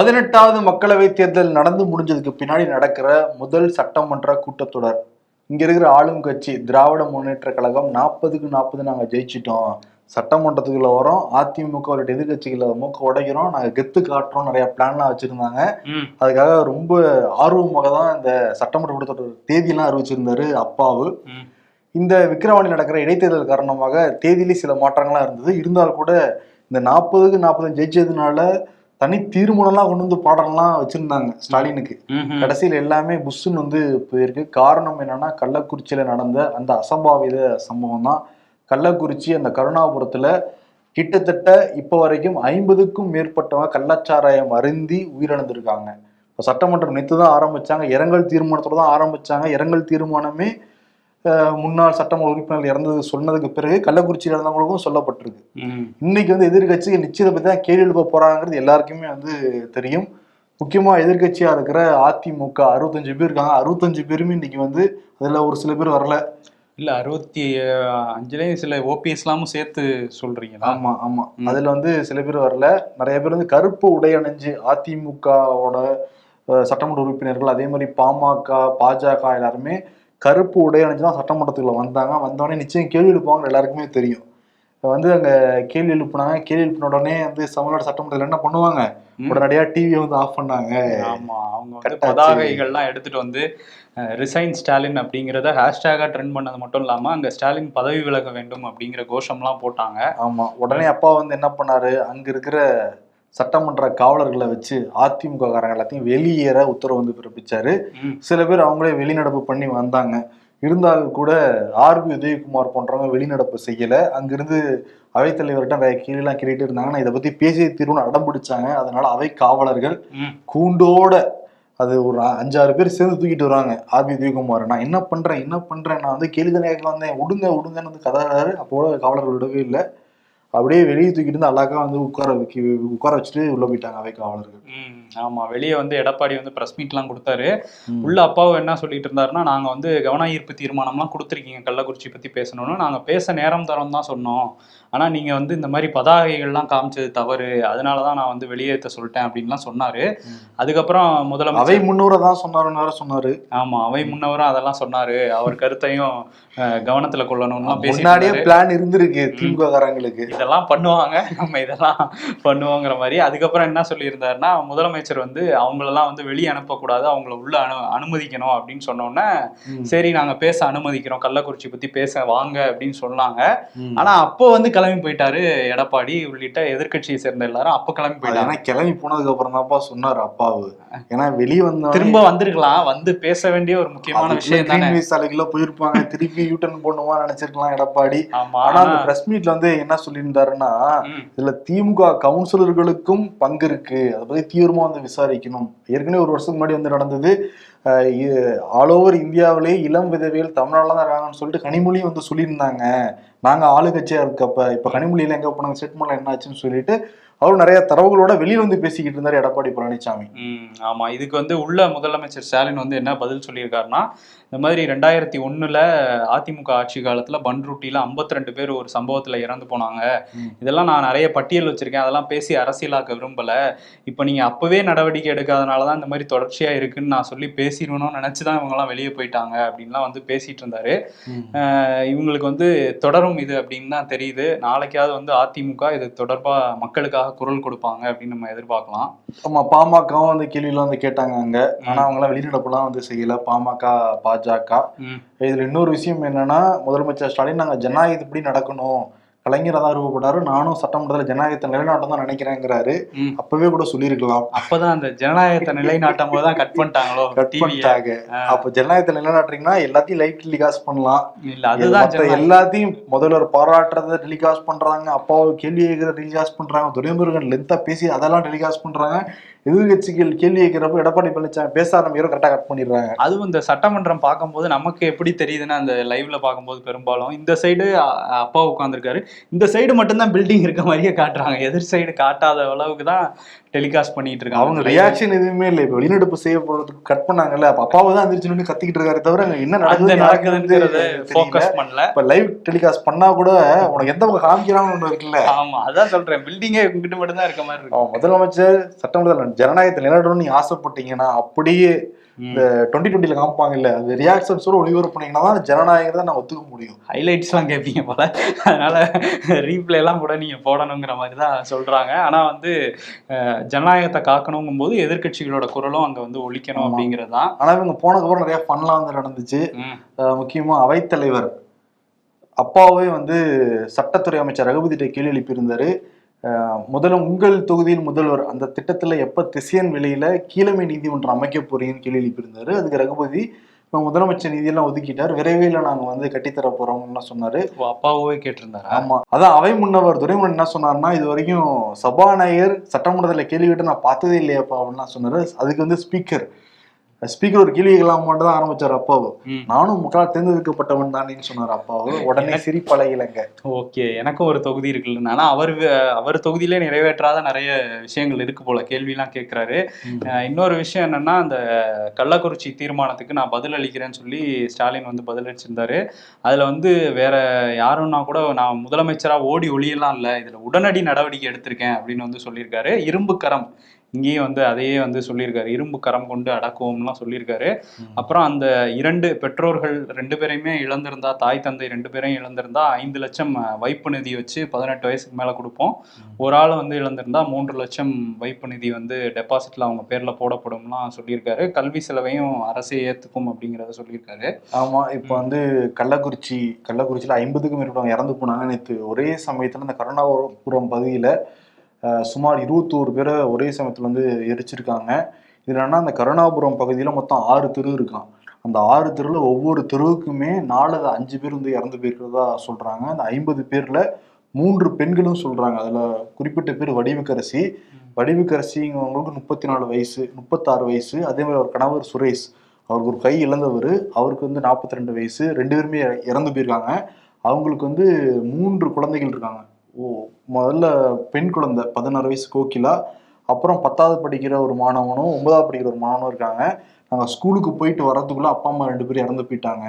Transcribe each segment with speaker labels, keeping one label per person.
Speaker 1: பதினெட்டாவது மக்களவை தேர்தல் நடந்து முடிஞ்சதுக்கு பின்னாடி நடக்கிற முதல் சட்டமன்ற கூட்டத்தொடர். இங்க இருக்கிற ஆளும் கட்சி திராவிட முன்னேற்ற கழகம் நாற்பதுக்கு நாற்பது நாங்க ஜெயிச்சிட்டோம். சட்டமன்றத்துக்குள்ள வரோம் அதிமுக எதிர்கட்சிகளை மூக்க உடைக்கிறோம் நாங்க கெத்து காட்டுறோம் நிறைய பிளான்லாம் வச்சிருந்தாங்க. அதுக்காக ரொம்ப ஆர்வமாக தான் இந்த சட்டமன்ற கூட்டத்தொடர் தேதியெல்லாம் அறிவிச்சிருந்தாரு அப்பாவு. இந்த விக்கிரவாணி நடக்கிற இடைத்தேர்தல் காரணமாக தேதியிலே சில மாற்றங்கள்லாம் இருந்தது. இருந்தால் கூட இந்த நாற்பதுக்கு நாற்பது ஜெயிச்சதுனால தனி தீர்மானம்லாம் கொண்டு வந்து பாடலாம் வச்சிருந்தாங்க ஸ்டாலினுக்கு. கடைசியில் எல்லாமே புஷ்ஷுன்னு வந்து போயிருக்கு. காரணம் என்னன்னா கள்ளக்குறிச்சியில நடந்த அந்த அசம்பாவித சம்பவம் தான் கள்ளக்குறிச்சி அந்த கருணாபுரத்துல கிட்டத்தட்ட இப்போ வரைக்கும் ஐம்பதுக்கும் மேற்பட்டவங்க கள்ளச்சாராயம் அருந்தி உயிரிழந்திருக்காங்க. இப்போ சட்டமன்றம் நேற்று தான் ஆரம்பிச்சாங்க. இரங்கல் தீர்மானத்தோட தான் ஆரம்பிச்சாங்க. இரங்கல் தீர்மானமே முன்னாள் சட்டமன்ற உறுப்பினர்கள் இறந்தது சொன்னதுக்கு பிறகு கள்ளக்குறிச்சியில் இறந்தவங்களுக்கும் சொல்லப்பட்டிருக்கு. இன்னைக்கு வந்து எதிர்கட்சிகள் நிச்சயத்தை பத்தி தான் கேள்வி எழுப்ப போறாங்கிறது எல்லாருக்குமே வந்து தெரியும். முக்கியமா எதிர்கட்சியா இருக்கிற அதிமுக அறுபத்தஞ்சு பேர் இருக்காங்க. அறுபத்தஞ்சு பேருமே இன்னைக்கு வந்து அதுல ஒரு சில பேர் வரல.
Speaker 2: இல்ல அறுபத்தி அஞ்சுலயும் சில ஓபிஎஸ்லாமும் சேர்த்து சொல்றீங்களா?
Speaker 1: ஆமா ஆமா.
Speaker 2: ம்.
Speaker 1: அதுல வந்து சில பேர் வரல. நிறைய பேர் வந்து கருப்பு உடை அணிஞ்சு அதிமுகவோட சட்டமன்ற உறுப்பினர்கள் அதே மாதிரி பாமக பாஜக எல்லாருமே கருப்பு உடை அணிஞ்சு தான் சட்டமன்றத்துக்குள்ள வந்தாங்க. வந்தோடனே நிச்சயம் கேள்வி எழுப்புவாங்க எல்லாருக்குமே தெரியும். இப்ப வந்து அங்க கேள்வி எழுப்புனாங்க. கேள்வி எழுப்பின உடனே வந்து தமிழ்நாடு சட்டமன்றத்தில் என்ன பண்ணுவாங்க?
Speaker 2: ம்.
Speaker 1: உடனடியா டிவியை வந்து ஆஃப் பண்ணாங்க.
Speaker 2: ஆமா அவங்க வந்து. பதாகைகள்லாம் எடுத்துட்டு வந்து ரிசைன் ஸ்டாலின் அப்படிங்கிறத ஹேஷ்டேகா ட்ரெண்ட் பண்ணது மட்டும் இல்லாம அங்க ஸ்டாலின் பதவி விலக வேண்டும் அப்படிங்கிற கோஷம்லாம் போட்டாங்க.
Speaker 1: ஆமா உடனே அப்பா வந்து என்ன பண்ணாரு? அங்க இருக்கிற சட்டமன்ற காவலர்களை வச்சு அதிமுக காரங்க எல்லாத்தையும் வெளியேற உத்தரவு வந்து பிறப்பிச்சாரு. சில பேர் அவங்களே வெளிநடப்பு பண்ணி வந்தாங்க. இருந்தாலும் கூட ஆர்பி உதயகுமார் போன்றவங்க வெளிநடப்பு செய்யல. அங்கிருந்து அவைத்தலைவர்கிட்ட நிறைய கேள்விலாம் கேட்டுட்டு இருந்தாங்க நான் இதை பத்தி பேசிய தீர்வுன்னு அடம் பிடிச்சாங்க. அதனால அவை காவலர்கள் கூண்டோட அது ஒரு அஞ்சாறு பேர் சேர்ந்து தூக்கிட்டு வராங்க ஆர்பி உதயகுமார். நான் என்ன பண்றேன் என்ன பண்றேன்? நான் வந்து கேள்வி கேட்க வந்தேன். விடுங்க விடுங்கன்னு வந்து கதறாரு. அப்போ காவலர்கள் விடவே இல்லை. அப்படியே வெளியே தூக்கிட்டு இருந்து அழகா வந்து உட்கார வைக்க உட்கார வச்சுட்டு உள்ள போயிட்டாங்க அவை காவலர்கள்.
Speaker 2: ஆமா. வெளியே வந்து எடப்பாடி வந்து பிரஸ் மீட்லாம் கொடுத்தாரு. உள்ள அப்பாவும் என்ன சொல்லிட்டு இருந்தாருன்னா நாங்க வந்து கவன ஈர்ப்பு தீர்மானம்லாம் கொடுத்துருக்கீங்க. கள்ளக்குறிச்சி பத்தி பேசணும்னு. நாங்க பேச நேரம் தரோம் தான் சொன்னோம். ஆனா நீங்க வந்து இந்த மாதிரி பதாகைகள்லாம் காமிச்சது தவறு அதனாலதான் நான் வந்து வெளியேற்ற சொல்லிட்டேன் அப்படின்லாம் சொன்னாரு. அதுக்கப்புறம்
Speaker 1: அவை
Speaker 2: முதலமைச்சர்
Speaker 1: முன்னூரை தான் சொன்னாருன்னு வேற சொன்னாரு.
Speaker 2: ஆமா அவை முன்னவரும் அதெல்லாம் சொன்னாரு. அவர் கருத்தையும் கவனத்துல கொள்ளணும்லாம்
Speaker 1: முன்னாடியே பிளான் இருந்திருக்கு திமுக காரங்களுக்கு
Speaker 2: இதெல்லாம் பண்ணுவாங்க. நம்ம இதெல்லாம் பண்ணுவோங்கிற மாதிரி. அதுக்கப்புறம் என்ன சொல்லியிருந்தாருன்னா முதலமைச்சர் வந்து அவங்களெல்லாம் வந்து வெளியே அனுப்பக்கூடாது. அவங்கள உள்ள அனு அனுமதிக்கணும் அப்படின்னு சொன்னோன்னே. சரி நாங்க பேச அனுமதிக்கிறோம். கள்ளக்குறிச்சி பத்தி பேச வாங்க அப்படின்னு சொன்னாங்க.
Speaker 1: ம்.
Speaker 2: ஆனா அப்போ வந்து கிளம்பி போயிட்டாரு எடப்பாடி. உள்ளிட்ட எதிர்க்கட்சியை சேர்ந்த எல்லாரும் அப்போ கிளம்பி போயிட்டாங்க.
Speaker 1: ஏன்னா கிளம்பி போனதுக்கு அப்புறம் தான்ப்பா சொன்னாரு அப்பாவு. ஏன்னா வெளியே வந்த
Speaker 2: திரும்ப வந்திருக்கலாம். வந்து பேச வேண்டிய ஒரு முக்கியமான விஷயம் தானே.
Speaker 1: சாலைக்குள்ள போயிருப்பாங்க. திருப்பி யூட்டன் போடணுமா நினைச்சிருக்கலாம் எடப்பாடி. ஆனா அந்த பிரஸ் மீட்ல வந்து என்ன சொல்லியிருந்தாருன்னா இதுல திமுக கவுன்சிலர்களுக்கும் பங்கு இருக்கு. அதை பத்தி தீவிரமா வந்து விசாரிக்கணும். ஏற்கனவே ஒரு வருஷத்துக்கு முன்னாடி வந்து நடந்தது ஆல் ஓவர் இந்தியாவிலே இளம் விதவியல் தமிழ்நாடுல தான் இருக்காங்கன்னு சொல்லிட்டு கனிமொழியும் வந்து சொல்லியிருந்தாங்க. நாங்க ஆளுங்கட்சியா இருக்கப்ப இப்ப கனிமொழியில எங்க போனாங்க? செட் என்ன ஆச்சுன்னு சொல்லிட்டு அவரும் நிறைய தரவுகளோட வெளியே வந்து பேசிக்கிட்டு இருந்தாரு எடப்பாடி பழனிசாமி
Speaker 2: ஆமா. இதுக்கு வந்து உள்ள முதலமைச்சர் ஸ்டாலின் வந்து என்ன பதில் சொல்லியிருக்காருன்னா இந்த மாதிரி ரெண்டாயிரத்தி ஒண்ணுல அதிமுக ஆட்சி காலத்துல பன்ருட்டியில 52 ரெண்டு பேர் ஒரு சம்பவத்துல இறந்து போனாங்க. இதெல்லாம் நான் நிறைய பட்டியல் வச்சிருக்கேன். அதெல்லாம் பேசி அரசியலாக்க விரும்பல. இப்போ நீங்க அப்பவே நடவடிக்கை எடுக்காதனால தான் இந்த மாதிரி தொடர்ச்சியா இருக்குன்னு நான் சொல்லி பேசிடணும்னு நினைச்சு தான் இவங்கெல்லாம் வெளியே போயிட்டாங்க அப்படின்லாம் வந்து பேசிட்டு இருந்தாரு. இவங்களுக்கு வந்து தொடரும் இது அப்படின்னு தான் தெரியுது. நாளைக்காவது வந்து அதிமுக இது தொடர்பா மக்களுக்காக குரல் கொடுப்பாங்க அப்படின்னு நம்ம எதிர்பார்க்கலாம்.
Speaker 1: ஆமா பாமகவும் வந்து கேள்வியெல்லாம் வந்து கேட்டாங்க அங்க. ஆனா அவங்க எல்லாம் வெளிநடப்புலாம் வந்து செய்யல. பாமக பாஜக. இதுல இன்னொரு விஷயம் என்னன்னா முதலமைச்சர் ஸ்டாலின் நாங்க ஜனநாயகத்துப்படி நடக்கணும். கலைஞர் தான் விருப்பப்பட்டாரு நானும் சட்டமன்றத்துல ஜனநாயகத்தை நிலைநாட்டம் தான் நினைக்கிறேங்கிறாரு. அப்பவே கூட சொல்லியிருக்கலாம்.
Speaker 2: அப்பதான் அந்த ஜனநாயகத்தை நிலைநாட்டும் போது தான் கட் பண்ணிட்டாங்களோ?
Speaker 1: கட் பண்ணிட்டாங்க. அப்ப ஜனநாயகத்தை நிலைநாட்டுறீங்கன்னா எல்லாத்தையும் லைட் டெலிகாஸ்ட் பண்ணலாம்.
Speaker 2: இல்ல அதுதான்.
Speaker 1: எல்லாத்தையும் முதல்வர் பாராட்டுறத டெலிகாஸ்ட் பண்றாங்க அப்பாவை கேள்வி கேட்கறத டெலிகாஸ்ட் பண்றாங்க துரைமுருகன் லென்த்தா பேசி அதெல்லாம் டெலிகாஸ்ட் பண்றாங்க. எதிர்கட்சிகள் கேள்வி கேட்கிறப்ப எடப்பாடி பழனிசாமி பேச ஆரம்பிக்கிறோம் கரெக்டாக கட் பண்ணிடுறாங்க.
Speaker 2: அதுவும் இந்த சட்டமன்றம் பார்க்கும்போது நமக்கு எப்படி தெரியுதுன்னா அந்த லைவ்ல பார்க்கும்போது பெரும்பாலும் இந்த சைடு அப்பா உட்காந்துருக்காரு இந்த சைடு மட்டும்தான் பில்டிங் இருக்க மாதிரியே காட்டுறாங்க. எதிர் சைடு காட்டாத அளவுக்கு தான் டெலிகாஸ்ட் பண்ணிட்டு இருக்காங்க.
Speaker 1: அவங்க ரியாக்ஷன் எதுவுமே இல்லை. இப்ப வெளிநடப்பு செய்ய போறதுக்கு கட் பண்ணாங்கல்ல அப்ப அப்பாவை தான் எந்திரிச்சு நின்னு கத்திக்கிட்டு இருக்காரு தவிர அங்க என்ன நடக்குது
Speaker 2: ஃபோக்கஸ் பண்ணல.
Speaker 1: இப்ப லைவ் டெலிகாஸ்ட் பண்ணா கூட உனக்கு எந்த பக்கம் காமிக்கிறான்னு ஒண்ணு இருக்குல்ல.
Speaker 2: ஆமா அதான் சொல்றேன். பில்டிங்கே உங்ககிட்ட மட்டும் தான் இருக்க மாதிரி இருக்கு.
Speaker 1: அவன் முதலமைச்சர் சட்டமன்றத்தில் ஜனநாயகத்தை நிலைநாட்டணும்னு நீங்க ஆசைப்பட்டீங்கன்னா அப்படியே இந்த டுவெண்ட்டி டுவெண்ட்டில காமிப்பாங்கல்ல. அது ரியாக்ஷன்ஸோட ஒளிபரப்புனீங்கன்னா தான் ஜனநாயகத்தை நான் ஒத்துக்க முடியும்.
Speaker 2: ஹைலைட்ஸ் எல்லாம் கேட்பீங்க போல. அதனால ரீப்ளே எல்லாம் கூட நீங்க போடணுங்கிற மாதிரி தான் சொல்றாங்க. ஆனா வந்து ஜனநாயகத்தை காக்கணுங்கும் போது எதிர்க்கட்சிகளோட குரலும் அங்க வந்து ஒழிக்கணும். அப்படிங்கிறது? தான்
Speaker 1: ஆனா இவங்க போனதுக்கப்புறம் நிறைய ஃபன்லாம் வந்து நடந்துச்சு. அஹ் முக்கியமா அவைத்தலைவர். அப்பாவே வந்து சட்டத்துறை அமைச்சர் ரகுபதிட்ட கேள்வி எழுப்பியிருந்தாரு. முதல்ல உங்கள் தொகுதியில் முதல்வர் அந்த திட்டத்துல எப்ப திசையன் விலையில கீழமை நீதிமன்றம் அமைக்க போறீங்கன்னு கேள்வி எழுப்பியிருந்தாரு. அதுக்கு ரகுபதி முதலமைச்சர் நிதியெல்லாம் ஒதுக்கிட்டார். விரைவில் நாங்க வந்து கட்டித்தர போறோம்னு சொன்னாரு.
Speaker 2: அப்பாவே கேட்டிருந்தாரா?
Speaker 1: ஆமா. அதான் அவை முன்னவர் துரைமுருகன் என்ன சொன்னாருன்னா இது வரைக்கும் சபாநாயகர் சட்டமன்றத்துல கேள்வி கேட்டு நான் பார்த்ததே இல்லையாப்பா அப்படின்னு சொன்னாரு. அதுக்கு வந்து ஸ்பீக்கர் ஸ்பீக்கர் ஒரு கேள்வி கேட்கலாம் மட்டும் தான் ஆரம்பிச்சார் அப்பாவு.
Speaker 2: ம்.
Speaker 1: நானும் மக்களால் தேர்ந்தெடுக்கப்பட்டவன் தானேன்னு சொன்னார் அப்பாவு. உடனே சிரிப்பலையிலங்க
Speaker 2: ஓகே எனக்கும் ஒரு தொகுதி இருக்குல்ல. ஆனா அவர் அவர் தொகுதியிலே நிறைவேற்றாத நிறைய விஷயங்கள் இருக்கு போல. கேள்விலாம் கேட்கிறாரு. இன்னொரு விஷயம் என்னன்னா அந்த கள்ளக்குறிச்சி தீர்மானத்துக்கு நான் பதில் அளிக்கிறேன்னு சொல்லி ஸ்டாலின் வந்து பதிலளிச்சிருந்தாரு அதுல வந்து வேற யாருன்னா கூட நான் முதலமைச்சரா ஓடி ஒளியெல்லாம் இல்லை. இதுல உடனடி நடவடிக்கை எடுத்திருக்கேன் அப்படின்னு வந்து சொல்லியிருக்காரு. இரும்பு கரம் இங்கேயும் வந்து அதையே வந்து சொல்லியிருக்காரு. இரும்பு கரம் கொண்டு அடக்குவோம்லாம் சொல்லியிருக்காரு. அப்புறம் அந்த இரண்டு பெற்றோர்கள் ரெண்டு பேரையுமே இழந்திருந்தா தாய் தந்தை ரெண்டு பேரையும் இழந்திருந்தா ஐந்து லட்சம் வைப்பு நிதி வச்சு பதினெட்டு வயசுக்கு மேல கொடுப்போம். ஒரு ஆள் வந்து இழந்திருந்தா மூன்று லட்சம் வைப்பு நிதி வந்து டெபாசிட்ல அவங்க பேர்ல போடப்படும்லாம் சொல்லியிருக்காரு. கல்வி செலவையும் அரசே ஏத்துக்கும் அப்படிங்கிறத சொல்லியிருக்காரு.
Speaker 1: ஆமா இப்ப வந்து கள்ளக்குறிச்சி கள்ளக்குறிச்சியில ஐம்பதுக்கும் மேற்பட்டவங்க இறந்து போனாங்க நேற்று ஒரே சமயத்துல இந்த கருணாபுரம் பகுதியில சுமார் இருபத்தோரு பேரை ஒரே சமயத்துல வந்து எரிச்சிருக்காங்க. இது என்னன்னா அந்த கருணாபுரம் பகுதியில மொத்தம் ஆறு தெரு இருக்கான் அந்த ஆறு தெருவில் ஒவ்வொரு தெருவுக்குமே நாலு அஞ்சு பேர் வந்து இறந்து போயிருக்கிறதா சொல்றாங்க. அந்த ஐம்பது பேர்ல மூன்று பெண்களும் சொல்றாங்க. அதுல குறிப்பிட்ட பேர் வடிவுக்கரசி. வடிவுக்கரசிங்கிறவங்களுக்கு முப்பத்தி நாலு வயசு முப்பத்தாறு வயசு. அதே மாதிரி அவர் கணவர் சுரேஷ் அவருக்கு ஒரு கை இழந்தவர். அவருக்கு வந்து நாற்பத்தி ரெண்டு வயசு. ரெண்டு பேருமே இறந்து போயிருக்காங்க. அவங்களுக்கு வந்து மூன்று குழந்தைகள் இருக்காங்க. ஓ முதல்ல பெண் குழந்தை பதினாறு வயசு கோகிலா அப்புறம் பத்தாவது படிக்கிற ஒரு மாணவனும் ஒன்பதாவது படிக்கிற ஒரு மாணவனும் இருக்காங்க. நாங்கள் ஸ்கூலுக்கு போயிட்டு வரதுக்குள்ளே அப்பா அம்மா ரெண்டு பேரும் இறந்து போயிட்டாங்க.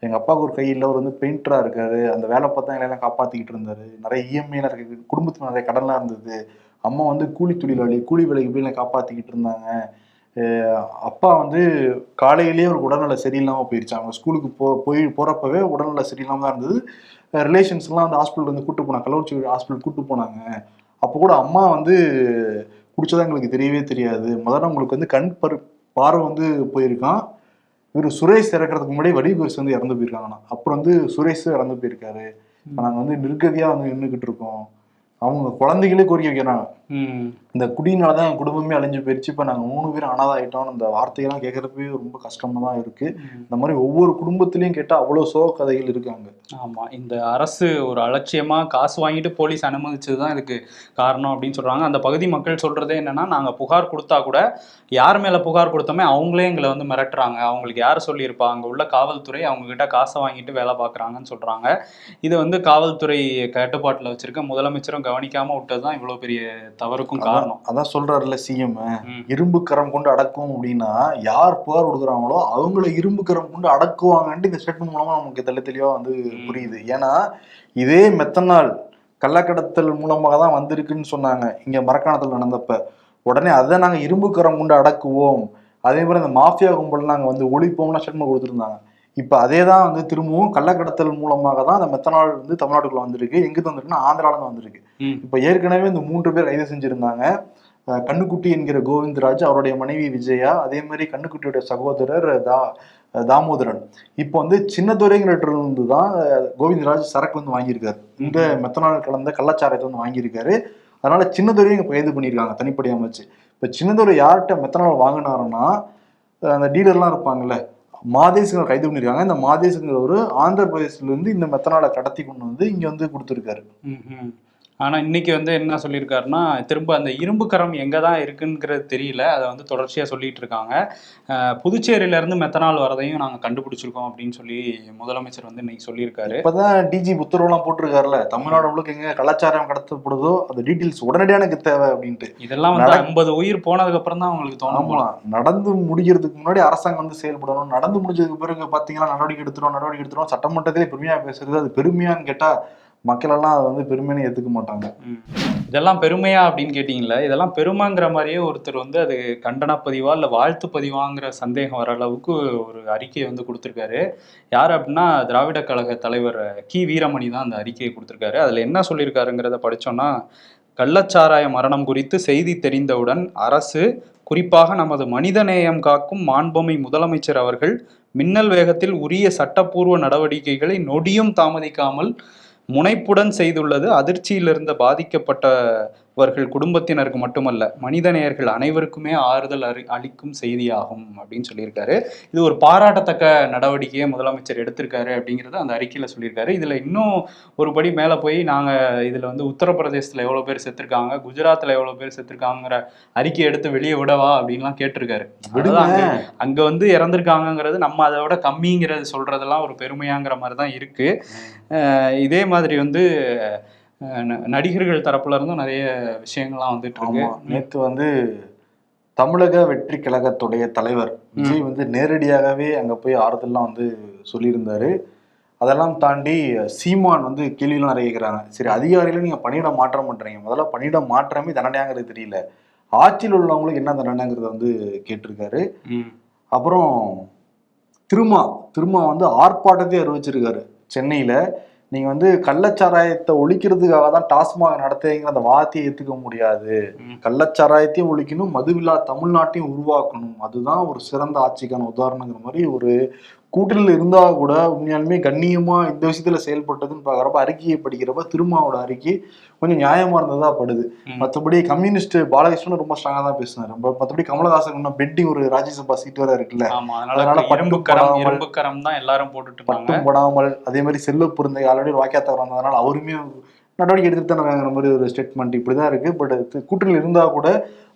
Speaker 1: எங்கள் அப்பாவுக்கு ஒரு கையில் அவர் வந்து பெயிண்டராக இருக்காரு. அந்த வேலை பார்த்தா எல்லாம் காப்பாற்றிக்கிட்டு இருந்தாரு. நிறைய இஎம்ஐலாம் இருக்கு. குடும்பத்துல நிறைய கடன்லாம் இருந்தது. அம்மா வந்து கூலி தொழிலாளி கூலி வேலைக்கு போய் என்னை காப்பாற்றிக்கிட்டு இருந்தாங்க. அப்பா வந்து காலையிலேயே ஒரு உடல்நல சரியில்லாம போயிருச்சு அவங்க ஸ்கூலுக்கு போ போய் போறப்பவே உடல்நல சரியில்லாம தான் இருந்தது. ரிலேஷன்ஸ் எல்லாம் வந்து ஹாஸ்பிட்டல் வந்து கூட்டு போனாங்க. கள்ளக்குறிச்சி ஹாஸ்பிட்டல் கூட்டு போனாங்க. அப்போ கூட அம்மா வந்து குடிச்சதா எங்களுக்கு தெரியவே தெரியாது. முதல்ல உங்களுக்கு வந்து கண் பரு பார்வை வந்து போயிருக்கான். இவர் சுரேஷ் இறக்குறதுக்கு முன்னாடி வடிகுரிசி வந்து இறந்து போயிருக்காங்கண்ணா அப்புறம் வந்து சுரேஷ் இறந்து போயிருக்காரு. இப்ப நாங்க வந்து நிர்கதியா வந்து நின்றுகிட்டு இருக்கோம். அவங்க குழந்தைகளே கோரிக்கை வைக்கிறாங்க. இந்த குடியினால தான் என் குடும்பமே அழிஞ்சு போயிருச்சு. இப்போ நாங்கள் மூணு பேரும் அனாதாயிட்டோம் அந்த வார்த்தையெல்லாம் கேட்கறப்பவே ரொம்ப கஷ்டமா தான் இருக்கு. இந்த மாதிரி ஒவ்வொரு குடும்பத்திலையும் கேட்டால் அவ்வளோ சோக கதைகள் இருக்காங்க.
Speaker 2: ஆமா. இந்த அரசு ஒரு அலட்சியமா காசு வாங்கிட்டு போலீஸ் அனுமதிச்சது தான் இதுக்கு காரணம் அப்படின்னு சொல்றாங்க. அந்த பகுதி மக்கள் சொல்றதே என்னன்னா நாங்க புகார் கொடுத்தா கூட யார் மேல புகார் கொடுத்தோமே அவங்களே எங்களை வந்து மிரட்டுறாங்க. அவங்களுக்கு யார் சொல்லியிருப்பா? அங்க உள்ள காவல்துறை அவங்க கிட்ட காசை வாங்கிட்டு வேலை பார்க்கறாங்கன்னு சொல்றாங்க. இது வந்து காவல்துறை கட்டுப்பாட்டுல வச்சிருக்க முதலமைச்சரும் கவனிக்காம விட்டது தான் இவ்வளவு பெரிய தவறுக்கும் காரணம்.
Speaker 1: அதான் சொல்றாருல்ல சிஎம். இரும்பு கரம் கொண்டு அடக்கும் அப்படின்னா யார் புகார் கொடுக்குறாங்களோ அவங்கள இரும்பு கரம் கொண்டு அடக்குவாங்கன்ட்டு இந்த ஸ்டேட்மெண்ட் மூலமா நமக்கு தெள்ள தெளிவா வந்து. புரியுது. ஏன்னா இதே மெத்தனால் கள்ளக்கடத்தல் மூலமாக தான் வந்திருக்குன்னு சொன்னாங்க. இங்க மரக்காணத்தில் நடந்தப்ப. உடனே அதை நாங்க இரும்பு கரம் கொண்டு அடக்குவோம். அதே மாதிரி இந்த மாஃபியா கும்பல் நாங்க வந்து ஒழிப்போம்னா ஸ்டேட்மெண்ட் கொடுத்துருந்தாங்க. இப்ப அதே தான் வந்து திரும்பவும் கள்ளக்கடத்தல் மூலமாக தான் அந்த மெத்தனால் வந்து தமிழ்நாட்டுக்குள்ள வந்திருக்கு. எங்கிருந்து வந்திருக்குன்னா ஆந்திரால தான் வந்திருக்கு. இப்ப ஏற்கனவே இந்த மூன்று பேர் கைது செஞ்சிருந்தாங்க. கண்ணுக்குட்டி என்கிற கோவிந்தராஜ் அவருடைய மனைவி விஜயா அதே மாதிரி கண்ணுக்குட்டியோட சகோதரர் தா தாமோதரன். இப்போ வந்து சின்னதுரைங்கிற இருந்து தான் கோவிந்தராஜ் சரக்கு வந்து வாங்கியிருக்காரு. இந்த மெத்தனால் கலந்த கள்ளச்சாரத்தை வந்து வாங்கியிருக்காரு. அதனால சின்னதுரையும் இங்க கைது பண்ணியிருக்காங்க தனிப்படையாக வச்சு இப்போ சின்னதுரை யார்கிட்ட மெத்தனால் வாங்கினாருன்னா அந்த டீலர்லாம் இருப்பாங்கல்ல மாதேசுங்கிற கைது பண்ணியிருக்காங்க இந்த மாதேசுங்கிற ஒரு ஆந்திர பிரதேசத்துல இருந்து இந்த மெத்தனாலை கடத்தி கொண்டு வந்து இங்க வந்து கொடுத்துருக்காரு.
Speaker 2: ம்ஹும். ஆனா இன்னைக்கு வந்து என்ன சொல்லியிருக்காருன்னா திரும்ப அந்த இரும்பு கரம் எங்க தான் இருக்குங்கிறது தெரியல. அதை வந்து தொடர்ச்சியா சொல்லிட்டு இருக்காங்க அஹ் புதுச்சேரியில இருந்து மெத்தனால் வரதையும் நாங்க கண்டுபிடிச்சிருக்கோம் அப்படின்னு சொல்லி முதலமைச்சர் வந்து இன்னைக்கு சொல்லியிருக்காரு.
Speaker 1: இப்பதான் டிஜி உத்தரவுலாம் போட்டிருக்காருல்ல. தமிழ்நாடு முழுக்க எங்க கலாச்சாரம் கடத்தப்படுதோ அந்த டீட்டெயில்ஸ் உடனடியாக எனக்கு தேவை அப்படின்ட்டு.
Speaker 2: இதெல்லாம் வந்து ஐம்பது உயிர் போனதுக்கு அப்புறம் தான் அவங்களுக்கு தோணும்.
Speaker 1: நடந்து முடிகிறதுக்கு முன்னாடி அரசாங்கம் வந்து செயல்படணும். நடந்து முடிஞ்சதுக்கு பிறகு பாத்தீங்கன்னா நடவடிக்கை எடுத்துரும் நடவடிக்கை எடுத்துரும் சட்டமன்றத்திலே பெருமையா பேசுறது அது பெருமையான்னு கேட்டா மக்களெல்லாம் அதை வந்து பெருமைன்னு ஏற்றுக்க மாட்டாங்க.
Speaker 2: இதெல்லாம் பெருமையா அப்படின்னு கேட்டிங்களா இதெல்லாம் பெருமைங்கிற மாதிரியே ஒருத்தர் வந்து அது கண்டன பதிவா இல்லை வாழ்த்து பதிவாங்கிற சந்தேகம் வர அளவுக்கு ஒரு அறிக்கையை வந்து கொடுத்துருக்காரு. யார் அப்படின்னா திராவிட கழக தலைவர் கி. வீரமணி தான் அந்த அறிக்கையை கொடுத்துருக்காரு. அதில் என்ன சொல்லியிருக்காருங்கிறத படித்தோன்னா கள்ளச்சாராய மரணம் குறித்து செய்தி தெரிந்தவுடன் அரசு குறிப்பாக நமது மனிதநேயம் காக்கும் மாண்புமை முதலமைச்சர் அவர்கள் மின்னல் வேகத்தில் உரிய சட்டப்பூர்வ நடவடிக்கைகளை நொடியும் தாமதிக்காமல் முனைப்புடன் செய்துள்ளது. அதிர்ச்சியில் பாதிக்கப்பட்ட பாதிக்கப்பட்டவர்கள் குடும்பத்தினருக்கு மட்டுமல்ல மனிதநேயர்கள் அனைவருக்குமே ஆறுதல் அறி அளிக்கும் செய்தியாகும் அப்படின்னு சொல்லியிருக்காரு. இது ஒரு பாராட்டத்தக்க நடவடிக்கையை முதலமைச்சர் எடுத்திருக்காரு அப்படிங்கிறத அந்த அறிக்கையில சொல்லியிருக்காரு. இதுல இன்னும் ஒரு படி மேல போய் நாங்க இதுல வந்து உத்தரப்பிரதேசத்துல எவ்வளவு பேர் செத்துருக்காங்க குஜராத்ல எவ்வளவு பேர் செத்துருக்காங்கிற அறிக்கை எடுத்து வெளியே விடவா அப்படின்லாம் கேட்டிருக்காரு. அங்க வந்து இறந்திருக்காங்கங்கிறது நம்ம அதை விட கம்மிங்கிறது சொல்றதெல்லாம் ஒரு பெருமையாங்கிற மாதிரி தான் இருக்கு அஹ் இதே மாதிரி வந்து நடிகர்கள் தரப்புல இருந்தும் நிறைய விஷயங்கள்லாம் வந்துட்டு இருக்கு.
Speaker 1: நேத்து வந்து தமிழக வெற்றி கழகத்துடைய தலைவர் விஜய் வந்து நேரடியாகவே அங்க போய் ஆறுதல்லாம் வந்து சொல்லியிருந்தாரு. அதெல்லாம் தாண்டி சீமான் வந்து கேள்வியெல்லாம் நிறைய சரி அதிகாரிகளை நீங்க பணியிட மாற்றம் பண்றீங்க. முதல்ல பணியிட மாற்றமே தண்டனையாங்கிறது தெரியல. ஆட்சியில் உள்ளவங்களுக்கு என்ன தண்டனைங்கிறத வந்து கேட்டிருக்காரு. அப்புறம் திருமா திருமா வந்து ஆர்ப்பாட்டத்தை அறிவிச்சிருக்காரு சென்னையில. நீங்க வந்து கள்ளச்சாராயத்தை ஒழிக்கிறதுக்காக தான் டாஸ்மாக் நடத்துறீங்கிற அந்த வார்த்தையை ஏத்துக்க முடியாது. கள்ளச்சாராயத்தையும் ஒழிக்கணும் மதுவில்லா தமிழ்நாட்டையும் உருவாக்கணும் அதுதான் ஒரு சிறந்த ஆட்சிக்கான உதாரணங்கிற மாதிரி ஒரு கூட்டணியில் இருந்தா கூட உண்மையாலுமே கண்ணியமா இந்த விஷயத்துல செயல்பட்டதுன்னு பாக்குறப்ப அறிக்கையை படிக்கிறப்ப திருமாவோட அறிக்கை கொஞ்சம் நியாயமா இருந்ததா படுது. மற்றபடி கம்யூனிஸ்ட் பாலகிருஷ்ணன் ரொம்ப ஸ்ட்ராங்கா தான் பேசினாரு. ரொம்ப- மற்றபடி கமலஹாசன் இன்னும் பெட்டிங் ஒரு ராஜ்யசபா சீட் வேற இருக்குல்ல. அதனால
Speaker 2: அதனால
Speaker 1: பட்டு
Speaker 2: இரும்பு கரம்
Speaker 1: படாமல்
Speaker 2: இரும்பு கரம் தான் எல்லாரும் போட்டுட்டு
Speaker 1: பட்டும் படாமல் அதே மாதிரி செல்வ பொருந்தை ஆல்ரெடி வாக்கியத்தவர் வந்ததுனால அவருமே நடவடிக்கை எடுத்துட்டு தானே வேங்கிற மாதிரி ஒரு ஸ்டேட்மெண்ட் இப்படிதான் இருக்கு. பட் கூட்டணியில் இருந்தா கூட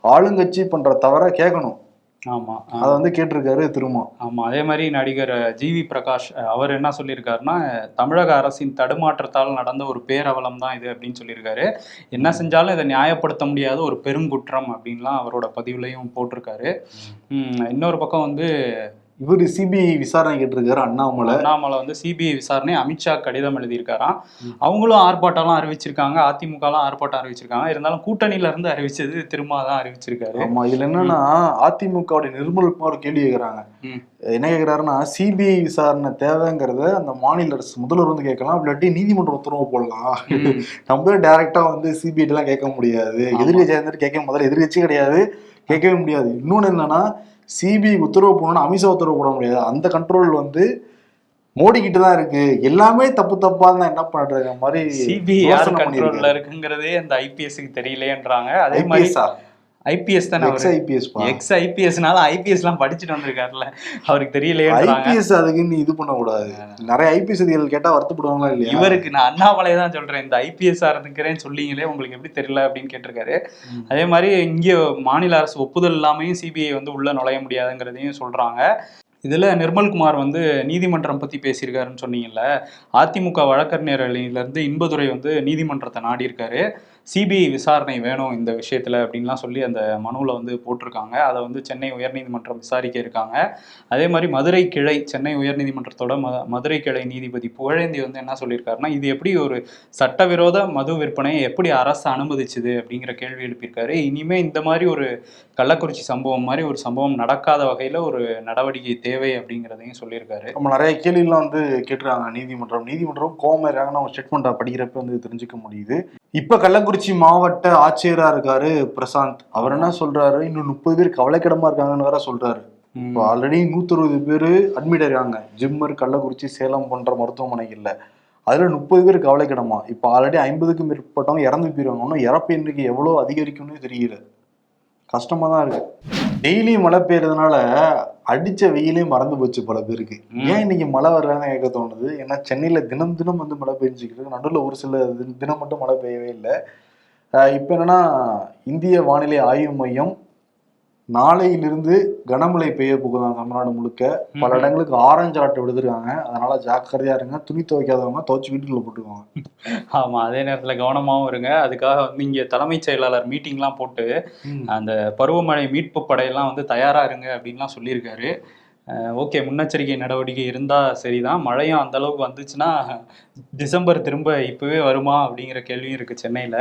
Speaker 1: ஆளுங்கட்சி பண்ற தவற கேட்கணும்.
Speaker 2: ஆமா. ஆ.
Speaker 1: அதை வந்து கேட்டிருக்காரு திருமா
Speaker 2: ஆமா அதே மாதிரி நடிகர் ஜிவி பிரகாஷ் அவர் என்ன சொல்லியிருக்காருன்னா தமிழக அரசின் தடுமாற்றத்தால் நடந்த ஒரு பேரவலம் தான் இது அப்படின்னு சொல்லியிருக்காரு. என்ன செஞ்சாலும் இதை நியாயப்படுத்த முடியாத ஒரு பெருங்குற்றம் அப்படின்லாம் அவரோட பதிவுலையும் போட்டிருக்காரு. இன்னொரு பக்கம் வந்து
Speaker 1: இவர் சிபிஐ விசாரணை கேட்டிருக்காரு அண்ணாமலை.
Speaker 2: அண்ணாமலை வந்து சிபிஐ விசாரணை அமித்ஷா கடிதம் எழுதியிருக்காராம். அவங்களும் ஆர்ப்பாட்டம்லாம் அறிவிச்சிருக்காங்க அதிமுகலாம் ஆர்ப்பாட்டம் அறிவிச்சிருக்காங்க. இருந்தாலும் கூட்டணியில இருந்து அறிவிச்சது திரும்ப தான் அறிவிச்சிருக்காரு.
Speaker 1: ஆமா இதுல என்னன்னா அதிமுகவுடைய நிர்மல் குமார் கேள்வி கேட்கறாங்க. என்ன கேக்குறாருன்னா சிபிஐ விசாரணை தேவைங்கிறத அந்த மாநில அரசு முதல்வர் வந்து கேட்கலாம் இல்லாட்டி நீதிமன்ற உத்தரவு போடலாம். நம்ம டைரக்டா வந்து சிபிஐ எல்லாம் கேட்க முடியாது. இருந்துட்டு கேட்க முதல்ல எதிர்கட்சி கிடையாது கேட்கவே முடியாது. இன்னொன்னு என்னன்னா சிபிஐ உத்தரவு போடணும்னா அமித்ஷா உத்தரவு போட முடியாது. அந்த கண்ட்ரோல் வந்து மோடி கிட்ட தான் இருக்கு. எல்லாமே தப்பு தப்பா தான் என்ன பண்றாங்க மாதிரி
Speaker 2: சிபிஐ கண்ட்ரோல்ல. இருக்குங்கிறதே அந்த ஐபிஎஸ்க்கு தெரியலையேன்றாங்க. அதே மாதிரி ஐபிஎஸ் தானே
Speaker 1: எக்ஸ் ஐபிஎஸ்
Speaker 2: எக்ஸ் ஐபிஎஸ்னால ஐபிஎஸ் எல்லாம் படிச்சுட்டு வந்திருக்காருல்ல அவருக்கு தெரியலையேன்றாங்க
Speaker 1: ஐபிஎஸ் அதுக்கு நீ இது பண்ண கூடாது நிறைய ஐபிஎஸ் அதிகாரிகள் கேட்டா வருத்தப்படுவாங்களா இல்லையா?
Speaker 2: இவருக்கு நான் அண்ணாமலை தான் சொல்றேன். இந்த ஐபிஎஸ் இருந்துக்கிறேன்னு சொல்லிங்களே உங்களுக்கு எப்படி தெரியல அப்படின்னு கேட்டிருக்காரு. அதே மாதிரி இங்கே மாநில அரசு ஒப்புதல் இல்லாமையும் சிபிஐ வந்து உள்ள நுழைய முடியாதுங்கிறதையும் சொல்றாங்க. இதுல நிர்மல்குமார் வந்து நீதிமன்றம் பத்தி பேசியிருக்காருன்னு சொன்னீங்கல்ல. அதிமுக வழக்கறிஞர்களிலிருந்து இன்பதுரை வந்து நீதிமன்றத்தை நாடி இருக்காரு சிபிஐ விசாரணை வேணும் இந்த விஷயத்துல அப்படின்லாம் சொல்லி அந்த மனுவில் வந்து போட்டிருக்காங்க. அதை வந்து சென்னை உயர்நீதிமன்றம் விசாரிக்க இருக்காங்க. அதே மாதிரி மதுரை கிளை சென்னை உயர்நீதிமன்றத்தோட ம மதுரை கிளை நீதிபதி புகழேந்தி வந்து என்ன சொல்லியிருக்காருன்னா இது எப்படி ஒரு சட்டவிரோத மது விற்பனையை எப்படி அரசு அனுமதிச்சுது அப்படிங்கிற கேள்வி எழுப்பியிருக்காரு. இனிமே இந்த மாதிரி ஒரு கள்ளக்குறிச்சி சம்பவம் மாதிரி ஒரு சம்பவம் நடக்காத வகையில் ஒரு நடவடிக்கை தேவை அப்படிங்கிறதையும் சொல்லியிருக்காரு.
Speaker 1: நம்ம நிறைய கேள்விலாம் வந்து கேட்டுருக்காங்க நீதிமன்றம். நீதிமன்றம் கோமராக நம்ம ஸ்டேட்மெண்ட்டாக படிக்கிறப்ப வந்து தெரிஞ்சுக்க முடியுது. இப்ப கள்ளக்குறிச்சி மாவட்ட ஆட்சியரா இருக்காரு பிரசாந்த். அவர் என்ன சொல்றாரு? இன்னும் முப்பது பேர் கவலைக்கிடமா இருக்காங்கன்னு வேற சொல்றாரு. இப்போ ஆல்ரெடி நூத்தி அறுபது பேர் அட்மிட் ஆயிருக்காங்க. ஜிம்மர் கள்ளக்குறிச்சி சேலம் போன்ற மருத்துவமனைகள்ல. அதுல முப்பது பேர் கவலைக்கிடமா? இப்போ ஆல்ரெடி ஐம்பதுக்கும் மேற்பட்டவங்க இறந்து போயிருவாங்க. இன்னும் இறப்பு எண்ணிக்கை எவ்வளவு அதிகரிக்கும்னு தெரியல கஷ்டமா தான் இருக்கு. டெய்லி மழை பெய்யறதுனால அடிச்ச வெயிலே மறந்து போச்சு பல பேருக்கு. ஏன் இன்னைக்கு மழை வரலன்னு கேட்க தோணுது. ஏன்னா சென்னையில தினம் தினம் வந்து மழை பெஞ்சுக்கிட்டு நடுவில் ஒரு சில தின- தினம் மட்டும் மழை பெய்யவே இல்லை. இப்போ என்னன்னா இந்திய வானிலை ஆய்வு மையம் நாளையிலிருந்து கனமழை பெய்ய போகுதாங்க தமிழ்நாடு முழுக்க. பல. இடங்களுக்கு ஆரஞ்சு அலர்ட் விடுத்திருக்காங்க அதனால ஜாக்கிரதையா இருங்க. துணி துவைக்காதவங்க துவைச்சு வீட்டுக்குள்ள போட்டுக்கோங்க.
Speaker 2: ஆமா அதே நேரத்துல கவனமாவும் இருங்க. அதுக்காக வந்து இங்க தலைமைச் செயலாளர் மீட்டிங்லாம் போட்டு அந்த பருவமழை மீட்பு படையெல்லாம் வந்து தயாரா இருங்க அப்படின்லாம் சொல்லியிருக்காரு. ஓகே முன்னெச்சரிக்கை நடவடிக்கை இருந்தா சரிதான். மழையும் அந்த அளவுக்கு வந்துச்சுன்னா டிசம்பர் திரும்ப இப்பவே வருமா அப்படிங்கிற கேள்வியும் இருக்கு சென்னையில.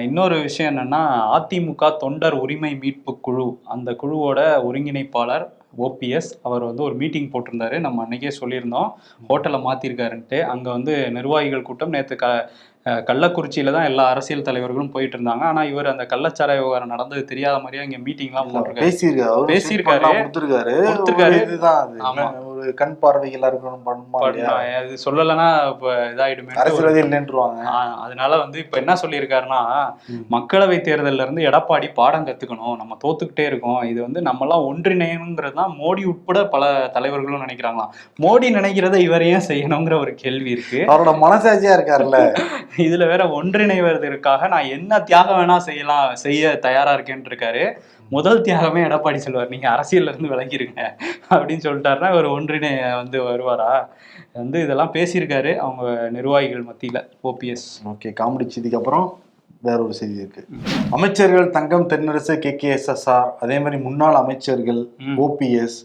Speaker 2: இன்னொரு விஷயம் என்னன்னா அதிமுக தொண்டர் உரிமை மீட்பு குழு. அந்த குழுவோட ஒருங்கிணைப்பாளர் ஓபிஎஸ் அவர் வந்து ஒரு மீட்டிங் போட்டிருந்தாரு. நம்ம அன்னைக்கே சொல்லியிருந்தோம். ஹோட்டலை மாத்திருக்காருன்ட்டு. அங்க வந்து நிர்வாகிகள் கூட்டம் நேற்று க கள்ளக்குறிச்சியில தான் எல்லா அரசியல் தலைவர்களும் போயிட்டு இருந்தாங்க. ஆனா இவர் அந்த கள்ளச்சாராய விவகாரம் நடந்தது தெரியாத மாதிரியே இங்க மீட்டிங்லாம் போட்டிருக்காரு.
Speaker 1: பேசியிருக்காரு.
Speaker 2: பேசியிருக்காரு.
Speaker 1: எல்லாம் கொடுத்திருக்காரு. கண் பார்வை எல்லாருக்கும் பண்ணுமா இல்லையா?
Speaker 2: பண்ண- அது சொல்லலைன்னா இப்ப இதாயிடுமே
Speaker 1: அரசியல்வாதி இல்லைன்றுவாங்க.
Speaker 2: அதனால வந்து இப்ப என்ன சொல்லியிருக்காருன்னா. மக்களவை தேர்தல்ல இருந்து எடப்பாடி பாடம் கத்துக்கணும். நம்ம தோத்துக்கிட்டே இருக்கோம். இது வந்து நம்ம எல்லாம் ஒன்றிணையணுங்கிறது தான் மோடி உட்பட பல தலைவர்களும் நினைக்கிறாங்களாம். மோடி நினைக்கிறத இவர் ஏன் செய்யணுங்கிற ஒரு கேள்வி இருக்கு.
Speaker 1: அவரோட மனசாட்சியா இருக்காருல்ல.
Speaker 2: இதுல வேற ஒன்றிணைவதற்காக நான் என்ன தியாகம் வேணா செய்யலாம் செய்ய தயாரா இருக்கேன்னு இருக்காரு. முதல் தியாகமே எடப்பாடி சொல்வார் நீங்க அரசியல்ல இருந்து விலகிருங்க அப்படின்னு சொல்லிட்டாருன்னா இவர் ஒன்றிணைய வந்து வருவாரா? வந்து இதெல்லாம் பேசியிருக்காரு அவங்க நிர்வாகிகள் மத்தியில ஓபிஎஸ்
Speaker 1: ஓகே காமெடி செய்திக்கு அப்புறம் வேற ஒரு செய்தி இருக்கு. அமைச்சர்கள் Thangam Thennarasu K K S S R அதே மாதிரி முன்னாள் அமைச்சர்கள். ஓபிஎஸ்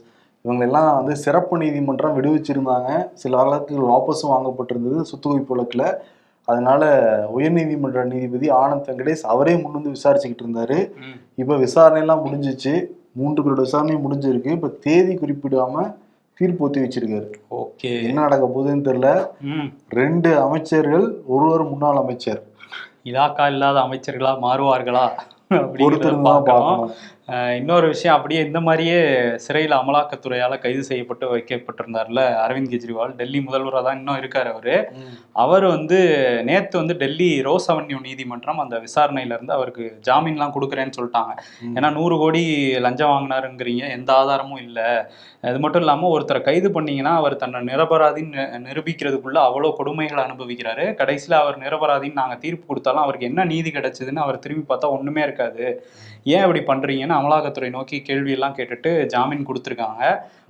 Speaker 1: இவங்க எல்லாம் வந்து சிறப்பு நீதிமன்றம் விடுவிச்சிருந்தாங்க. சில வழக்குகள் வாபஸும் வாங்கப்பட்டிருந்தது சொத்து குவிப்பு வழக்குல. அதனால உயர்நீதிமன்ற நீதிபதி ஆனந்த் வெங்கடேஷ் அவரே முன் வந்து விசாரிச்சுக்கிட்டு இருந்தாரு. இப்போ விசாரணை எல்லாம் முடிஞ்சிச்சு. மூன்று பேரோட விசாரணையும் முடிஞ்சிருக்கு. இப்போ தேதி குறிப்பிடாம தீர்ப்பு ஒத்தி வச்சிருக்காரு.
Speaker 2: ஓகே.
Speaker 1: என்ன நடக்க போகுதுன்னு தெரியல. ரெண்டு அமைச்சர்கள் ஒருவர் முன்னாள் அமைச்சர்.
Speaker 2: இலாக்கா இல்லாத அமைச்சர்களா மாறுவார்களா?
Speaker 1: பொறுத்திருந்து தான்
Speaker 2: பார்க்கணும். இன்னொரு விஷயம் அப்படியே இந்த மாதிரியே சிறையில் அமலாக்கத்துறையால கைது செய்யப்பட்டு வைக்கப்பட்டிருந்தார்ல அரவிந்த் கெஜ்ரிவால். டெல்லி முதல்வராக தான் இன்னும் இருக்காரு அவரு. அவர் வந்து நேத்து வந்து டெல்லி ரோஸ் அவென்யூ நீதிமன்றம் அந்த விசாரணையில இருந்து அவருக்கு ஜாமீன்லாம் கொடுக்குறேன்னு சொல்லிட்டாங்க. ஏன்னா நூறு கோடி லஞ்சம் வாங்கினாருங்கிறீங்க எந்த ஆதாரமும் இல்லை. அது மட்டும் இல்லாமல் ஒருத்தரை கைது பண்ணீங்கன்னா அவர் தன்னை நிரபராதின்னு நிரூபிக்கிறதுக்குள்ள அவ்வளோ கொடுமைகளை அனுபவிக்கிறாரு. கடைசியில் அவர் நிரபராதின்னு நாங்கள் தீர்ப்பு கொடுத்தாலும் அவருக்கு என்ன நீதி கிடைச்சதுன்னு அவர் திரும்பி பார்த்தா ஒன்றுமே இருக்காது. ஏன் இப்படி பண்ணுறீங்கன்னு அமலாக்கத்துறை நோக்கி கேள்வியெல்லாம் கேட்டுட்டு ஜாமீன் கொடுத்துருக்காங்க.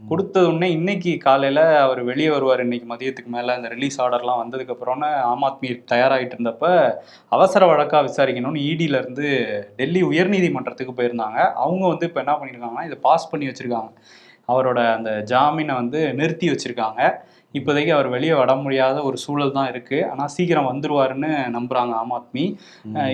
Speaker 2: கொடுத்தது உடனே இன்னைக்கு காலையில் அவர் வெளியே வருவார் இன்னைக்கு மதியத்துக்கு மேலே. அந்த ரிலீஸ் ஆர்டர்லாம் வந்ததுக்கப்புறம்னு ஆம் ஆத்மி தயாராகிட்டு இருந்தப்ப அவசர வழக்காக விசாரிக்கணும்னு ED-ல இருந்து டெல்லி உயர்நீதிமன்றத்துக்கு போயிருந்தாங்க. அவங்க வந்து இப்போ என்ன பண்ணியிருக்காங்கன்னா இதை பாஸ் பண்ணி வச்சிருக்காங்க. அவரோட அந்த ஜாமீனை வந்து நிறுத்தி வச்சிருக்காங்க. இப்போதைக்கு அவர் வெளியே வர முடியாத ஒரு சூழல் தான் இருக்கு. ஆனால் சீக்கிரம் வந்துருவாருன்னு நம்புறாங்க ஆம் ஆத்மி.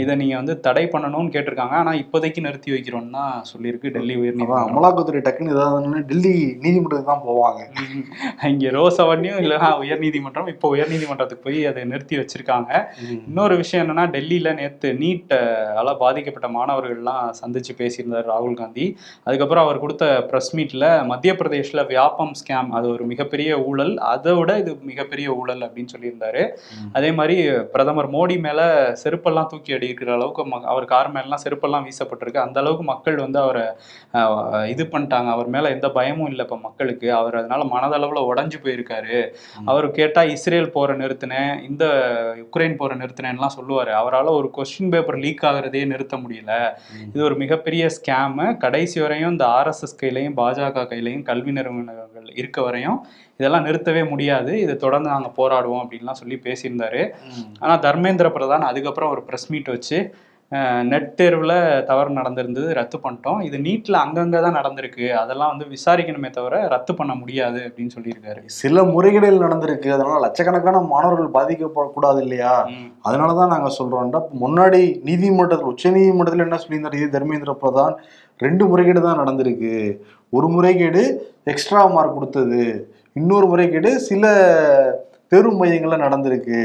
Speaker 2: இதை நீங்க வந்து தடை பண்ணணும்னு கேட்டிருக்காங்க. ஆனா இப்போதைக்கு நிறுத்தி வைக்கிறோம்னு தான் சொல்லியிருக்கு டெல்லி உயர்நீதிமன்றம்.
Speaker 1: அமலாக்கத்துறை டக்குன்னு ஏதாவது டெல்லி நீதிமன்றத்துக்கு தான் போவாங்க.
Speaker 2: இங்க ரோஸ் அவன்யூ இல்லைன்னா உயர்நீதிமன்றம் இப்போ உயர்நீதிமன்றத்துக்கு போய் அதை நிறுத்தி வச்சிருக்காங்க. இன்னொரு விஷயம் என்னன்னா டெல்லியில நேத்து நீட் ஆல பாதிக்கப்பட்ட மாணவர்கள்லாம் சந்திச்சு பேசியிருந்தார் ராகுல் காந்தி. அதுக்கப்புறம் அவர் கொடுத்த ப்ரெஸ் மீட்ல மத்திய பிரதேஷ்ல வியாபம் ஸ்கேம் அது ஒரு மிகப்பெரிய ஊழல். அதை விட இது மிகப்பெரிய ஊழல் அப்படின்னு சொல்லியிருந்தாரு. அதே மாதிரி பிரதமர் மோடி மேல செருப்பெல்லாம் தூக்கி அடிக்கிற அளவுக்கு அவர் கார் மேலாம் செருப்பெல்லாம் வீசப்பட்டிருக்கு. அந்த அளவுக்கு மக்கள் வந்து அவரை இது பண்ணிட்டாங்க. அவர் மேல எந்த பயமும் இல்லை இப்ப மக்களுக்கு. அவர் அதனால மனதளவுல உடைஞ்சு போயிருக்காரு. அவர் கேட்டா இஸ்ரேல் போற நிறுத்தினேன் இந்த உக்ரைன் போற நிறுத்தினேன்லாம் சொல்லுவாரு. அவரால ஒரு கொஸ்டின் பேப்பர் லீக் ஆகுறதே நிறுத்த முடியல. இது ஒரு மிகப்பெரிய ஸ்கேமு கடைசி வரையும் இந்த ஆர்எஸ்எஸ் கையிலையும் பாஜக கையிலையும் கல்வி நிறுவனங்கள் இருக்க வரையும் இதெல்லாம் நிறுத்தவே முடியாது. இதை தொடர்ந்து நாங்கள் போராடுவோம் அப்படின்லாம் சொல்லி பேசியிருந்தாரு. ஆனால் தர்மேந்திர பிரதான் அதுக்கப்புறம் ஒரு ப்ரெஸ் மீட் வச்சு நெட் தேர்வில் தவறு நடந்திருந்தது ரத்து பண்ணிட்டோம். இது நீட்டில் அங்கங்கே தான் நடந்திருக்கு. அதெல்லாம் வந்து விசாரிக்கணுமே தவிர ரத்து பண்ண முடியாது அப்படின்னு சொல்லியிருக்காரு.
Speaker 1: சில முறைகேடுகள் நடந்திருக்கு. அதனால லட்சக்கணக்கான மாணவர்கள் பாதிக்கப்படக்கூடாது இல்லையா?
Speaker 2: ம்.
Speaker 1: அதனாலதான் நாங்க சொல்றோம்டா. முன்னாடி நீதிமன்றத்தில் உச்ச நீதிமன்றத்தில் என்ன சொல்லியிருந்தாரு? இதே தர்மேந்திர பிரதான். ரெண்டு முறைகேடு தான் நடந்திருக்கு. ஒரு முறைகேடு எக்ஸ்ட்ரா மார்க் கொடுத்தது. இன்னொரு முறைகேடு சில தேர்வு மையங்கள்ல நடந்திருக்கு.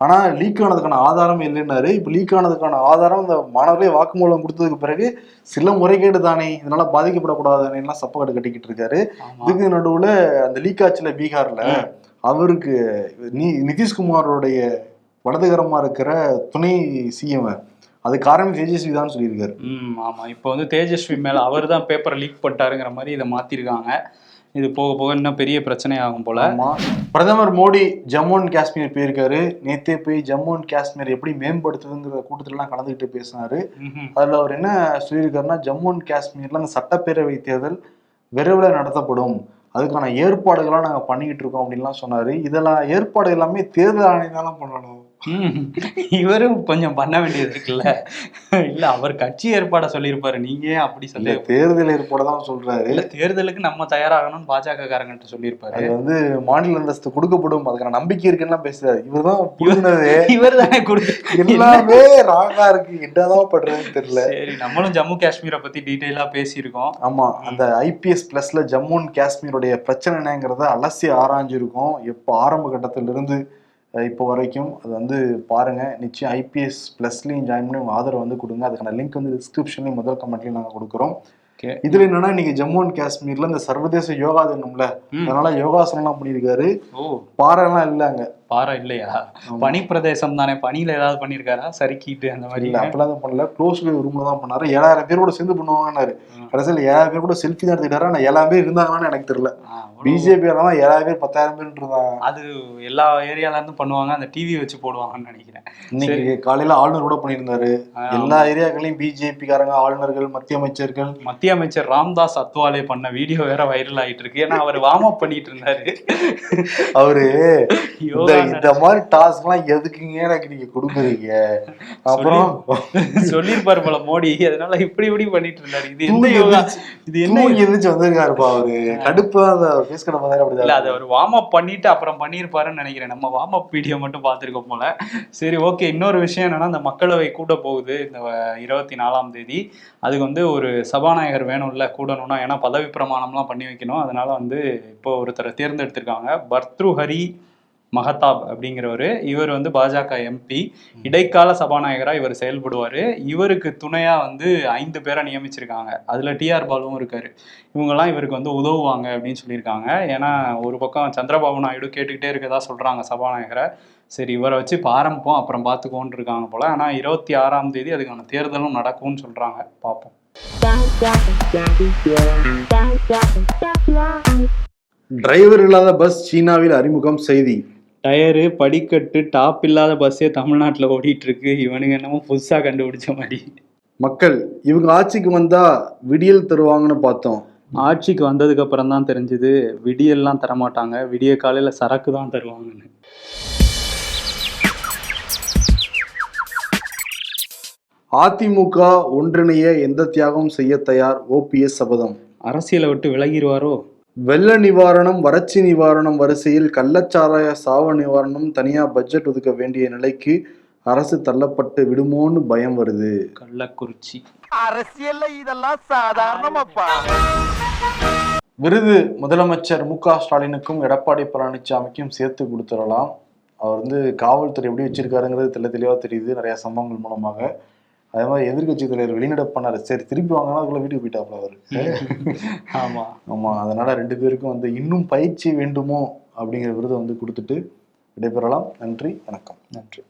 Speaker 1: ஆனா லீக் ஆனதுக்கான ஆதாரம் இல்லைன்னாரு. இப்ப லீக் ஆனதுக்கான ஆதாரம் இந்த மாணவர்களே வாக்குமூலம் கொடுத்ததுக்கு பிறகு சில முறைகேடு தானே இதனால பாதிக்கப்படக்கூடாதுன்னு எல்லாம் சப்பக்கட்டு கட்டிக்கிட்டு இருக்காரு. இதுக்கு நடுவுல அந்த லீக் ஆச்சுல பீகார்ல அவருக்கு நீ நிதிஷ்குமாரோடைய வலதுகரமா இருக்கிற துணை சிஎம் அது காரணம் தேஜஸ்வி தான் சொல்லியிருக்காரு.
Speaker 2: ம் ஆமா. இப்போ வந்து தேஜஸ்வி மேல அவர் தான் பேப்பரை லீக் பண்ணிட்டாருங்கிற மாதிரி இதை மாத்திருக்காங்க. இது போக போக இன்னும் பெரிய பிரச்சனை ஆகும் போல.
Speaker 1: பிரதமர் மோடி ஜம்மு அண்ட் காஷ்மீர் போயிருக்காரு. நேத்தே போய் ஜம்மு அண்ட் காஷ்மீர் எப்படி மேம்படுத்துதுங்கிற கூட்டத்திலலாம் கலந்துக்கிட்டு பேசினாரு. அதுல அவர் என்ன சொல்லியிருக்காருன்னா ஜம்மு அண்ட் காஷ்மீர்ல அந்த சட்டப்பேரவை தேர்தல் விரைவில் நடத்தப்படும். அதுக்கான ஏற்பாடுகள்லாம் நாங்க பண்ணிக்கிட்டு இருக்கோம் அப்படின்லாம் சொன்னாரு. இதெல்லாம் ஏற்பாடு எல்லாமே தேர்தல் ஆணையம் தானே பண்ணணும்.
Speaker 2: இவரும் கொஞ்சம் பண்ண வேண்டியது இருக்குல்ல? இல்ல அவர் கட்சி ஏற்பாட சொல்லியிருப்பாரு. நீங்க அப்படி சொல்லி
Speaker 1: தேர்தல் ஏற்பாடு தான் சொல்றாரு.
Speaker 2: இல்ல தேர்தலுக்கு நம்ம தயாராகணும்னு பாஜக காரங்கள்ட்ட சொல்லியிருப்பாரு.
Speaker 1: அது வந்து மாநில அந்தஸ்து கொடுக்கப்படும். அதுக்கான நம்பிக்கை இருக்குன்னு பேசுறாரு. இவர்தான் புரிந்தது
Speaker 2: இவர் தானே கொடுத்து
Speaker 1: எல்லாமே ராங்கா இருக்கு. என்னதான் பண்றதுன்னு தெரியல.
Speaker 2: சரி நம்மளும் ஜம்மு காஷ்மீரை பத்தி டீட்டெயிலா பேசியிருக்கோம்.
Speaker 1: ஆமா அந்த ஐபிஎஸ் பிளஸ்ல ஜம்மு அண்ட் காஷ்மீருடைய பிரச்சனை என்னங்கிறத அலசி ஆராய்ஞ்சிருக்கோம். எப்போ ஆரம்ப கட்டத்துல இருந்து அஹ், இப்போ வரைக்கும் அது வந்து பாருங்க நிச்சயம் ஐபிஎஸ் பிளஸ்லயும் ஜாயின் பண்ணி உங்க ஆதரவு வந்து கொடுங்க. அதுக்கான லிங்க் வந்து டிஸ்கிரிப்ஷன்லயும் முதல் கமெண்ட்லயும் நாங்க கொடுக்குறோம். இதுல என்னன்னா இன்னைக்கு ஜம்மு அண்ட் காஷ்மீர்ல இந்த சர்வதேச யோகா தினம்ல. அதனால யோகாசனம் எல்லாம் பண்ணியிருக்காரு.
Speaker 2: ஓ.
Speaker 1: பாறைலாம் இல்ல அங்க.
Speaker 2: பாறை இல்லையா? பனி பிரதேசம் தானே? பனியில ஏதாவது பண்ணிருக்காரா? சறுக்கிட்டு அந்த மாதிரி?
Speaker 1: இல்ல அப்பெல்லாம் எதுவும் பண்ணல. க்ளோஸ் ரூம்ல தான் பண்ணாரு. ஏழாயிரம் பேர் கூட சேர்ந்து பண்ணுவாங்கன்னாரு. கடைசியில் ஏழாயிரம் பேர் கூட செல்ஃபி தான் எடுத்துக்கிட்டாரு? ஆனா ஏழாயிரம் பேர் இருந்தாங்கன்னு எனக்கு தெரியல. பிஜேபி தான் ஏழாயிரம் பேர் பத்தாயிரம் பேர் இருந்தாங்க
Speaker 2: அது எல்லா ஏரியால இருந்தும் பண்ணுவாங்க. அந்த டிவி வச்சு போடுவாங்கன்னு நினைக்கிறேன்.
Speaker 1: இன்னைக்கு காலையில ஆளுநர் கூட பண்ணியிருந்தாரு. எல்லா ஏரியாக்களையும் பிஜேபி காரங்க ஆளுநர்கள் மத்திய அமைச்சர்கள்.
Speaker 2: மத்திய அமைச்சர் ராம்தாஸ் அத்வாலே பண்ண வீடியோ வேற வைரல் ஆயிட்டு இருக்கு. ஏன்னா அவர் வார்ம் அப் பண்ணிட்டு இருந்தாரு.
Speaker 1: அவரு இந்த இந்த மாதிரி டாஸ்க் எல்லாம் எதுக்குங்க எனக்கு நீங்க கொடுக்குறீங்க? அப்புறம்
Speaker 2: சொல்லியிருப்பாரு போல மோடி. அதனால இப்படி இப்படி பண்ணிட்டு இருந்தாரு. இது
Speaker 1: தூங்கி
Speaker 2: யோகா? இது என்ன
Speaker 1: எந்திரிச்சு வந்திருக்காருப்பா அவரு. கடுப்பு அந்த ஃபேஸ் கடை மாதிரி
Speaker 2: இல்ல
Speaker 1: அப்படிதான்
Speaker 2: அது அவர் வார்ம் அப் பண்ணிட்டு அப்புறம் பண்ணியிருப்பாருன்னு நினைக்கிறேன். நம்ம வார்ம் அப் வீடியோ மட்டும் பார்த்துருக்கோம் போல. சரி ஓகே இன்னொரு விஷயம் என்னன்னா இந்த மக்களவை கூட போகுது இந்த இருபத்தி நாலாம் தேதி. அதுக்கு வந்து ஒரு சபாநாயகர் வேணும்ல கூடணும்னா. ஏன்னா பதவி பிரமாணம்லாம் பண்ணி வைக்கணும். அதனால வந்து இப்போ ஒருத்தரை தேர்ந்தெடுத்திருக்காங்க. பர்த்ருஹரி மகதாப் அப்படிங்கிறவர் இவர் வந்து பாஜக எம்பி இடைக்கால சபாநாயகராக இவர் செயல்படுவார். இவருக்கு துணையாக வந்து ஐந்து பேரை நியமிச்சிருக்காங்க. அதில் டிஆர் பாலுவும் இருக்காரு. இவங்கெல்லாம் இவருக்கு வந்து உதவுவாங்க அப்படின்னு சொல்லியிருக்காங்க. ஏன்னா ஒரு பக்கம் சந்திரபாபு நாயுடு கேட்டுக்கிட்டே இருக்கதா சொல்கிறாங்க சபாநாயகரை. சரி இவரை வச்சு பாரம்பம் ஆரம்பிப்போம் அப்புறம் பார்த்துக்கோன்னு இருக்காங்க போல். ஆனால் இருபத்தி ஆறாம் தேதி அதுக்கான தேர்தலும் நடக்கும்னு சொல்கிறாங்க பார்ப்போம்
Speaker 1: டிரைவர் இல்லாத பஸ் சீனாவில் அறிமுகம் செய்தி.
Speaker 2: டயரு படிக்கட்டு டாப் இல்லாத பஸ்ஸே தமிழ்நாட்டில் ஓடிட்டு இருக்கு இவனுங்க என்னமோ புதுசா கண்டுபிடிச்ச மாதிரி.
Speaker 1: மக்கள் இவங்க ஆட்சிக்கு வந்தா விடியல் தருவாங்கன்னு பார்த்தோம்.
Speaker 2: ஆட்சிக்கு வந்ததுக்கு அப்புறம் தான் தெரிஞ்சது விடியெல்லாம் தரமாட்டாங்க. விடிய காலையில சரக்கு தான் தருவாங்கன்னு.
Speaker 1: அதிமுக ஒன்றிணைய எந்த தியாகம் செய்ய தயார் ஓபிஎஸ் சபதம்.
Speaker 2: அரசியலை விட்டு விலகிடுவாரோ
Speaker 1: வெள்ள நிவாரணம் வறட்சி நிவாரணம் வரிசையில் கள்ளச்சாராய சாவ நிவாரணம் தனியா பட்ஜெட் ஒதுக்க வேண்டிய நிலைக்கு அரசு தள்ளப்பட்டு விடுமோன்னு பயம் வருது.
Speaker 2: கள்ளக்குறிச்சி.
Speaker 3: அரசியல்ல இதெல்லாம் சாதாரணமாப்பா.
Speaker 1: விருது முதலமைச்சர் மு க ஸ்டாலினுக்கும் எடப்பாடி பழனிசாமிக்கும் சேர்த்து கொடுத்துடலாம். அவர் வந்து காவல்துறை எப்படி வச்சிருக்காருங்கிறது தெள்ள தெளிவாக தெரியுது. நிறைய சம்பவங்கள் மூலமாக அதே மாதிரி எதிர்க்கட்சி தலைவர் வெளிநடப்பு பண்ணாரு. சரி திருப்பி வாங்கினா அதுக்குள்ள வீட்டுக்கு போயிட்டாப்ல அவர்.
Speaker 2: ஆமா.
Speaker 1: ஆமா அதனால ரெண்டு பேருக்கும் வந்து இன்னும் பயிற்சி வேண்டுமோ அப்படிங்கிற விருதை வந்து கொடுத்துட்டு விடைபெறலாம். நன்றி வணக்கம்.
Speaker 2: நன்றி.